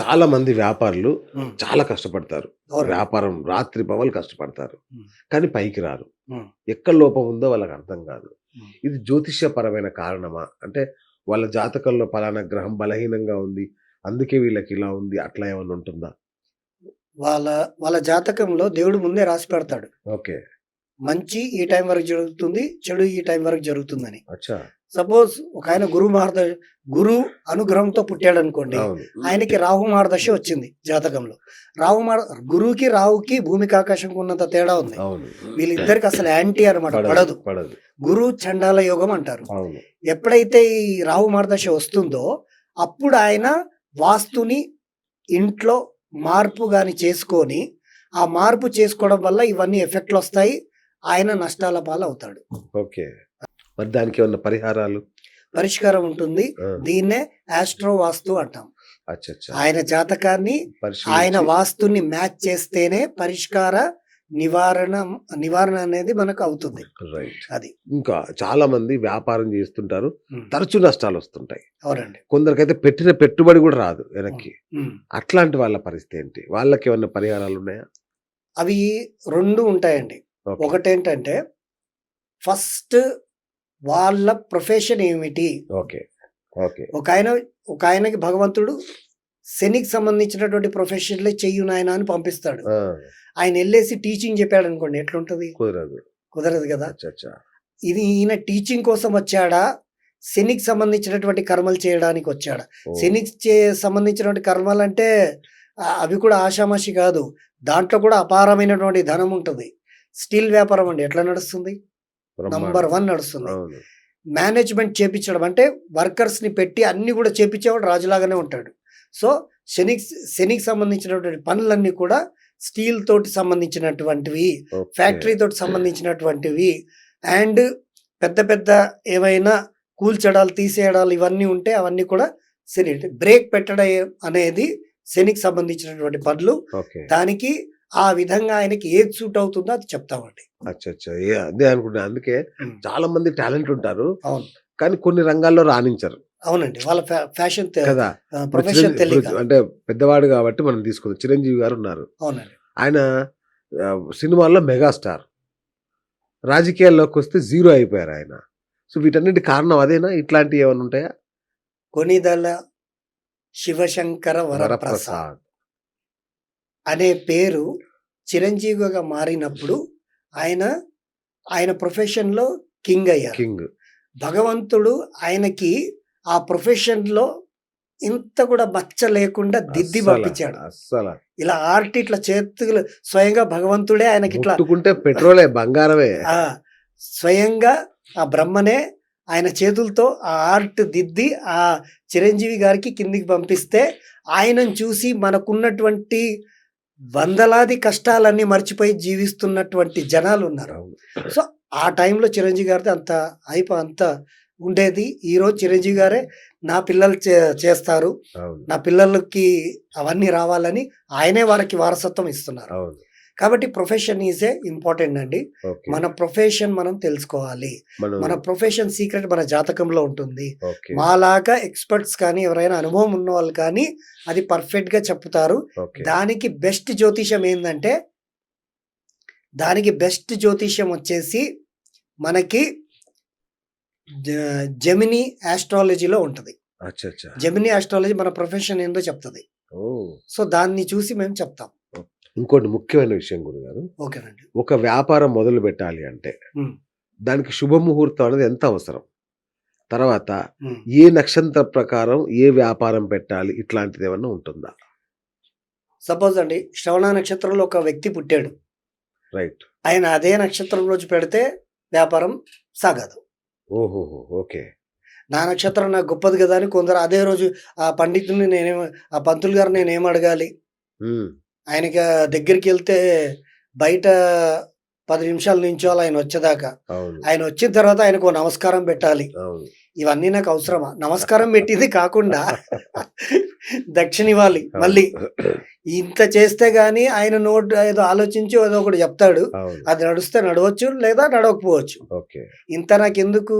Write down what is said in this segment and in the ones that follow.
చాలా మంది వ్యాపారులు చాలా కష్టపడతారు. వ్యాపారం రాత్రి పగలు కష్టపడతారు. కానీ పైకి రారు. ఎక్కడ లోపం ఉందో వాళ్ళకి అర్థం కాదు. ఇది జ్యోతిష్యపరమైన కారణమా? అంటే వాళ్ళ జాతకంలో పలానా గ్రహం బలహీనంగా ఉంది. అందుకే వీళ్ళకి ఇలా ఉంది. అట్లా ఏమైనా ఉంటుందా? వాళ్ళ వాళ్ళ జాతకంలో దేవుడు ముందే రాసి పెడతాడు. ఓకే. మంచి ఈ టైం వరకు జరుగుతుంది చెడు ఈ టైం వరకు జరుగుతుందని. సపోజ్ ఒక ఆయన గురు మహర్ద గురు అనుగ్రహంతో పుట్టాడు అనుకోండి ఆయనకి రాహు మహర్దశ వచ్చింది జాతకంలో. రాహు గురువుకి రాహుకి భూమికి ఆకాశంకి ఉన్నంత తేడా ఉంది. వీళ్ళిద్దరికి అసలు యాంటీ అనమాట పడదు గురు చండాల యోగం అంటారు. ఎప్పుడైతే ఈ రాహు మహర్దశ వస్తుందో అప్పుడు ఆయన వాస్తుని ఇంట్లో మార్పు గాని చేసుకొని ఆ మార్పు చేసుకోవడం వల్ల ఇవన్నీ ఎఫెక్ట్లు వస్తాయి. ఆయన నష్టాల పాలు అవుతాడు ఓకే. మరి దానికి ఏమన్నా పరిహారాలు? పరిష్కారం ఉంటుంది. దీన్నే ఆస్ట్రో వాస్తు అంటాం. ఆయన జాతకాన్ని ఆయన వాస్తుని మ్యాచ్ చేస్తేనే పరిష్కార నివారణ నివారణ అనేది మనకు అవుతుంది. రైట్. అది. ఇంకా చాలా మంది వ్యాపారం చేస్తుంటారు. తరచు నష్టాలు వస్తుంటాయి. అవునండి. కొందరికైతే పెట్టిన పెట్టుబడి కూడా రాదు వెనక్కి. అట్లాంటి వాళ్ళ పరిస్థితి ఏంటి? వాళ్ళకి ఏమన్నా పరిహారాలు ఉన్నాయా? అవి రెండు ఉంటాయండి. ఒకటేంటంటే ఫస్ట్ వాళ్ళ ప్రొఫెషన్ ఏమిటి? ఓకే. ఓకే. ఒక ఆయన ఒక ఆయనకి భగవంతుడు శనికి సంబంధించినటువంటి ప్రొఫెషన్లే చెయ్యు నాయన అని పంపిస్తాడు. ఆయన వెళ్ళేసి టీచింగ్ చెప్పాడు అనుకోండి ఎట్లుంటది? కుదరదు. కుదరదు కదా? ఇది ఈయన టీచింగ్ కోసం వచ్చాడా? శనికి సంబంధించినటువంటి కర్మలు చేయడానికి వచ్చాడా? శనికి చే సంబంధించినటువంటి కర్మలు అంటే అవి కూడా ఆషామాషి కాదు. దాంట్లో కూడా అపారమైనటువంటి ధనం ఉంటుంది. స్టీల్ వ్యాపారం అండి ఎట్లా నడుస్తుంది. నంబర్ వన్ నడుస్తుంది. మేనేజ్మెంట్ చేపించడం అంటే వర్కర్స్ని పెట్టి అన్ని కూడా చేపించేవాడు రాజులాగానే ఉంటాడు. సో శనికి శనికి సంబంధించినటువంటి పనులన్నీ కూడా స్టీల్ తోటి సంబంధించినటువంటివి. ఫ్యాక్టరీ తోటి సంబంధించినటువంటివి అండ్ పెద్ద పెద్ద ఏవైనా కూల్చడాలు తీసేయడాలు ఇవన్నీ ఉంటే అవన్నీ కూడా శని బ్రేక్ పెట్టడం అనేది శనికి సంబంధించినటువంటి పనులు. దానికి ఆ విధంగా ఆయనకి ఏది సూట్ అవుతుందో అది చెప్తామండి. అచ్చా అదే అనుకుంటా అందుకే. చాలా మంది టాలెంట్ ఉంటారు అవును. కానీ కొన్ని రంగాల్లో రాణించరు. అవునండి వాళ్ళ ఫ్యాషన్ కదా ప్రొఫెషన్ అంటే పెద్దవాడు కాబట్టి మనం తీసుకుందాం చిరంజీవి గారు ఉన్నారు. అవునండి. ఆయన సినిమాల్లో మెగాస్టార్. రాజకీయాల్లోకి వస్తే జీరో అయిపోయారు ఆయన. సో వీటన్నిటి కారణం అదేనా? ఇట్లాంటివి ఏమైనా ఉంటాయా? కొనిదల శివశంకర వరప్రసాద్. అనే పేరు చిరంజీవిగా మారినప్పుడు ఆయన ఆయన ప్రొఫెషన్లో కింగ్ అయ్యారు. కింగ్. భగవంతుడు ఆయనకి ఆ ప్రొఫెషన్లో ఇంత కూడా మచ్చ లేకుండా దిద్ది పంపించాడు. అస్సలు. ఇలా ఆర్ట్ ఇట్లా చేతులు స్వయంగా భగవంతుడే ఆయనకి ఇట్లా పెట్రోలే బంగారమే. ఆ స్వయంగా ఆ బ్రహ్మనే ఆయన చేతులతో ఆ ఆర్ట్ దిద్ది ఆ చిరంజీవి గారికి కిందికి పంపిస్తే ఆయనను చూసి మనకున్నటువంటి వందలాది కష్టాలన్నీ మర్చిపోయి జీవిస్తున్నటువంటి జనాలు ఉన్నారు. సో ఆ టైంలో చిరంజీవి గారిది అంత హైప్ అంత ఉండేది. ఈరోజు చిరంజీవి గారే నా పిల్లలు చే- చేస్తారు. నా పిల్లలకి అవన్నీ రావాలని ఆయనే వారికి వారసత్వం ఇస్తున్నారు. కాబట్టి ప్రొఫెషన్ ఈజ్ ఏ ఇంపార్టెంట్ అండి. మన ప్రొఫెషన్ మనం తెలుసుకోవాలి. మనం ప్రొఫెషన్ సీక్రెట్ మన జాతకంలో ఉంటుంది. మాలాగా ఎక్స్పర్ట్స్ కానీ ఎవరైనా అనుభవం ఉన్న వాళ్ళు కానీ అది పర్ఫెక్ట్గా చెప్తారు. దానికి బెస్ట్ జ్యోతిషం ఏంటంటే దానికి బెస్ట్ జ్యోతిషం వచ్చేసి మనకి జెమిని ఆస్ట్రాలజీలో ఉంటుంది. జెమిని ఆస్ట్రాలజీ మన ప్రొఫెషన్ ఏందో చెప్తుంది. సో దాన్ని చూసి మేము చెప్తాం. ఇంకోటి ముఖ్యమైన విషయం గురుగారు ఓకేనండి ఒక వ్యాపారం మొదలు పెట్టాలి అంటే దానికి శుభముహూర్తం అనేది ఎంత అవసరం? తర్వాత. ఏ నక్షత్ర ప్రకారం ఏ వ్యాపారం పెట్టాలి? ఇట్లాంటిది ఏమన్నా ఉంటుందా? సపోజ్ అండి శ్రవణ నక్షత్రంలో ఒక వ్యక్తి పుట్టాడు. రైట్ ఆయన అదే నక్షత్రం రోజు పెడితే వ్యాపారం సాగదు. ఓహోహో ఓకే. నా నక్షత్రం నాకు గొప్పది కదా అని కొందరు అదే రోజు ఆ పండితుడిని నేనేం ఆ పంతులు గారు నేనేం అడగాలి? ఆయనకి దగ్గరికి వెళ్తే బయట పది నిమిషాలు నించోవాలి ఆయన వచ్చేదాకా. ఆయన వచ్చిన తర్వాత ఆయనకు నమస్కారం పెట్టాలి. ఇవన్నీ నాకు అవసరమా? నమస్కారం పెట్టింది కాకుండా దక్షిణ ఇవ్వాలి మళ్ళీ ఇంత చేస్తే గానీ ఆయన నోట్ ఏదో ఆలోచించి ఏదో ఒకటి చెప్తాడు. అది నడుస్తే నడవచ్చు లేదా నడవకపోవచ్చు. ఇంత నాకెందుకు?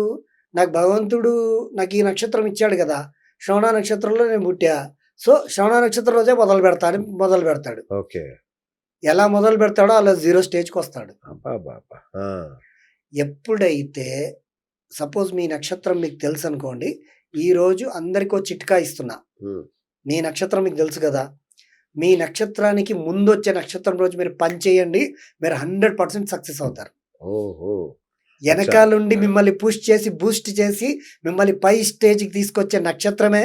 నాకు భగవంతుడు నాకు ఈ నక్షత్రం ఇచ్చాడు కదా. శ్రవణ నక్షత్రంలో నేను పుట్టా. సో శ్రవణ నక్షత్రం రోజే మొదలు పెడతాడు మొదలు పెడతాడు. ఓకే. ఎలా మొదలు పెడతాడో అలా జీరో స్టేజ్కి వస్తాడు. ఎప్పుడైతే సపోజ్ మీ నక్షత్రం మీకు తెలుసు అనుకోండి ఈ రోజు అందరికీ ఒక చిట్కా ఇస్తున్నా. మీ నక్షత్రం మీకు తెలుసు కదా? మీ నక్షత్రానికి ముందు వచ్చే నక్షత్రం రోజు మీరు పని చేయండి మీరు హండ్రెడ్ పర్సెంట్ సక్సెస్ అవుతారు. ఓహో. వెనకాలండి మిమ్మల్ని పుష్ చేసి బూస్ట్ చేసి మిమ్మల్ని పై స్టేజ్కి తీసుకొచ్చే నక్షత్రమే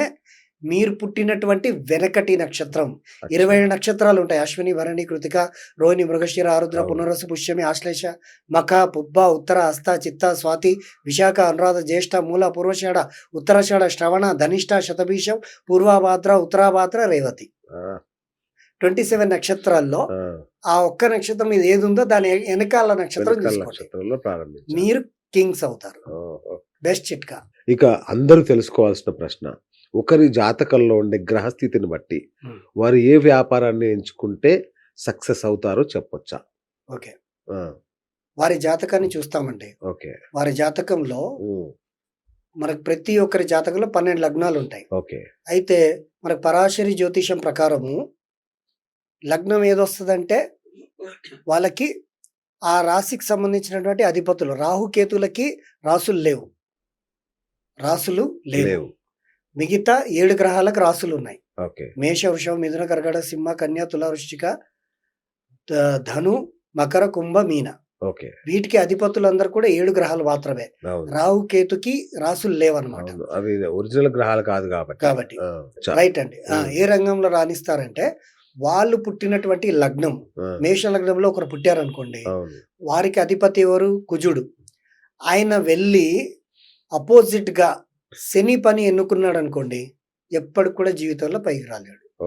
మీరు పుట్టినటువంటి వెనకటి నక్షత్రం. ఇరవై ఏడు నక్షత్రాలు ఉంటాయి అశ్విని భరణి కృతిక రోహిణి మృగశిర ఆరుద్ర. పునరసు పుష్యమి ఆశ్లేష మఖ పుబ్బ ఉత్తర హస్త చిత్త స్వాతి విశాఖ అనురాధ జ్యేష్ఠ మూల పూర్వషాఢ ఉత్తరాషాఢ శ్రవణ ధనిష్ట శతభీషం పూర్వభాద్ర ఉత్తరాభాద్ర రేవతి. ట్వంటీ సెవెన్ నక్షత్రాల్లో ఆ, ఒక్క నక్షత్రం మీద ఏది ఉందో దాని వెనకాల నక్షత్రం మీరు కింగ్స్ అవుతారు. బెస్ట్ చిట్కా. ఇక అందరూ తెలుసుకోవాల్సిన ప్రశ్న ఒకరి జాతకంలో ఉండే గ్రహస్థితిని బట్టి. వారు ఏ వ్యాపారాన్ని ఎంచుకుంటే సక్సెస్ అవుతారో చెప్పొచ్చా? ఓకే. వారి జాతకాన్ని చూస్తామండి. ఓకే. వారి జాతకంలో మనకు ప్రతి ఒక్కరి జాతకంలో పన్నెండు లగ్నాలు ఉంటాయి. ఓకే. అయితే మనకు పరాశరి జ్యోతిషం ప్రకారము లగ్నం ఏదొస్తుందంటే వాళ్ళకి ఆ రాశికి సంబంధించినటువంటి అధిపతులు రాహుకేతులకి రాసులు లేవు. రాసులు లేవు. మిగతా ఏడు గ్రహాలకు రాసులు ఉన్నాయి ఓకే. మేష వృషభం మిథున కర్కట సింహ కన్య తుల ధ- ధను మకర కుంభ మీన. ఓకే. వీటికి అధిపతులందరూ కూడా ఏడు గ్రహాలు మాత్రమే. రాహు కేతుకి రాసులు లేవన్నమాట. అవి ఒరిజినల్ గ్రహాలు కాదు కాబట్టి. కాబట్టి. రైట్ అండి. ఏ రంగంలో రాణిస్తారంటే వాళ్ళు పుట్టినటువంటి లగ్నం. మేష లగ్నంలో ఒకరు పుట్టారనుకోండి వారికి అధిపతి ఎవరు? కుజుడు. ఆయన వెళ్ళి అపోజిట్గా శని పని ఎన్నుకున్నాడు అనుకోండి ఎప్పటికి కూడా జీవితంలో పైకి రాలేడు.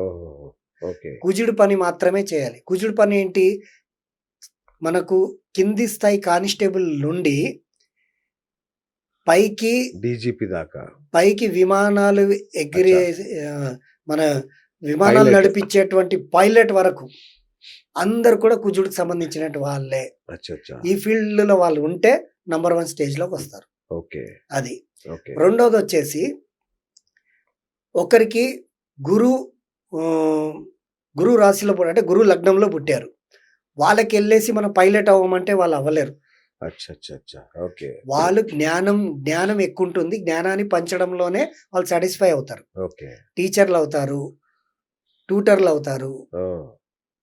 కుజుడు పని మాత్రమే చేయాలి. కుజుడు పని ఏంటి? మనకు కింది స్థాయి కానిస్టేబుల్ నుండి పైకి డీజీపీ దాకా. పైకి విమానాలు ఎగిరే మన విమానాలు. నడిపించేటువంటి పైలట్ వరకు అందరు కూడా కుజుడికి సంబంధించిన వాళ్ళే. ఈ ఫీల్డ్లో వాళ్ళు ఉంటే నంబర్ వన్ స్టేజ్లోకి వస్తారు. ఓకే. అది. రెండోది వచ్చేసి ఒకరికి గురు గురు రాశిలో అంటే గురు లగ్నంలో పుట్టారు. వాళ్ళకి వెళ్ళేసి మనం పైలట్ అవ్వమంటే వాళ్ళు అవ్వలేరు. వాళ్ళు జ్ఞానం జ్ఞానం ఎక్కువ ఉంటుంది జ్ఞానాన్ని పంచడంలోనే వాళ్ళు సాటిస్ఫై అవుతారు. ఓకే. టీచర్లు అవుతారు ట్యూటర్లు అవుతారు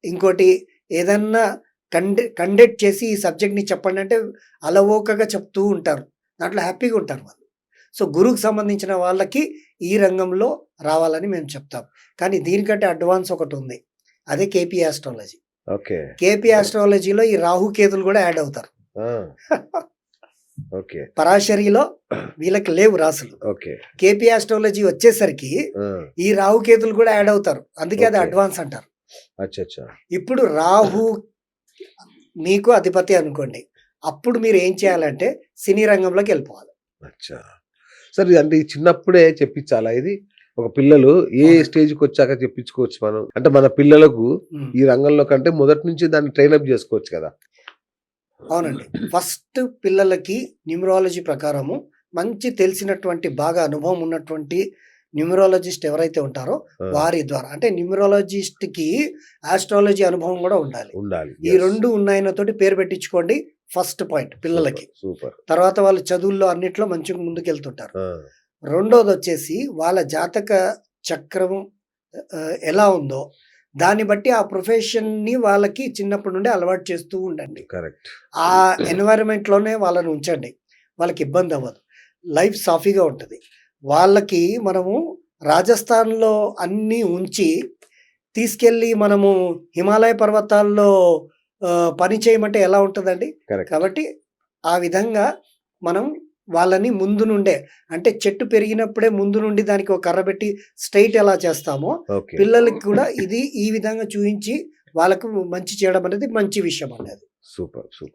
ఇంకోటి ఏదన్నా కండె కండక్ట్ చేసి ఈ సబ్జెక్ట్ని చెప్పండి అంటే అలవోకగా చెప్తూ ఉంటారు. దాంట్లో హ్యాపీగా ఉంటారు వాళ్ళు. సో గురువుకు సంబంధించిన వాళ్ళకి ఈ రంగంలో రావాలని మేము చెప్తాం. కానీ దీనికంటే అడ్వాన్స్ ఒకటి ఉంది. అదే కేపీ ఆస్ట్రాలజీ. ఓకే. కేపీ ఆస్ట్రాలజీలో ఈ రాహు కేతులు కూడా యాడ్ అవుతారు. ఓకే. పరాశరిలో వీళ్ళకి లేవు రాసులు. ఓకే. కేపీ ఆస్ట్రాలజీ వచ్చేసరికి ఈ రాహు కేతులు కూడా యాడ్ అవుతారు. అందుకే అది. అడ్వాన్స్ అంటారు. ఇప్పుడు రాహు మీకు అధిపతి అనుకోండి. అప్పుడు మీరు ఏం చేయాలంటే సినీ రంగంలోకి వెళ్ళిపోవాలి. అచ్చా. సరే అంటే చిన్నప్పుడే చెప్పించాలా ఇది? ఒక పిల్లలు ఏ. స్టేజ్కి వచ్చాక చెప్పించుకోవచ్చు మనం? అంటే మన పిల్లలకు ఈ రంగంలో కంటే మొదటి నుంచి దాన్ని ట్రైన్అప్ చేసుకోవచ్చు కదా? అవునండి. ఫస్ట్ పిల్లలకి న్యూమరాలజీ ప్రకారము మంచి తెలిసినటువంటి బాగా అనుభవం ఉన్నటువంటి న్యూమరాలజిస్ట్ ఎవరైతే ఉంటారో వారి ద్వారా. అంటే న్యూమరాలజిస్ట్కి ఆస్ట్రాలజీ అనుభవం కూడా ఉండాలి. ఉండాలి. ఈ రెండు ఉన్నాయనతోటి పేరు పెట్టించుకోండి. ఫస్ట్ పాయింట్ పిల్లలకి. సూపర్ తర్వాత వాళ్ళు చదువుల్లో అన్నిట్లో మంచిగా ముందుకెళ్తుంటారు. రెండోది వచ్చేసి వాళ్ళ జాతక చక్రం ఎలా ఉందో దాన్ని బట్టి ఆ ప్రొఫెషన్ని వాళ్ళకి చిన్నప్పటి నుండి అలవాటు చేస్తూ ఉండండి. కరెక్ట్. ఆ ఎన్వైరన్మెంట్లోనే వాళ్ళని ఉంచండి. వాళ్ళకి ఇబ్బంది అవ్వదు. లైఫ్ సాఫీగా ఉంటుంది. వాళ్ళకి మనము రాజస్థాన్లో అన్నీ ఉంచి తీసుకెళ్ళి మనము హిమాలయ పర్వతాల్లో పని చేయమంటే ఎలా ఉంటుందండి? కాబట్టి ఆ విధంగా మనం వాళ్ళని ముందు నుండే అంటే చెట్టు పెరిగినప్పుడే ముందు నుండి దానికి ఒక కర్ర పెట్టి స్ట్రైట్ ఎలా చేస్తామో పిల్లలకి కూడా ఇది ఈ విధంగా చూపించి వాళ్ళకు మంచి చేయడం అనేది మంచి విషయం అనేది సూపర్ సూపర్.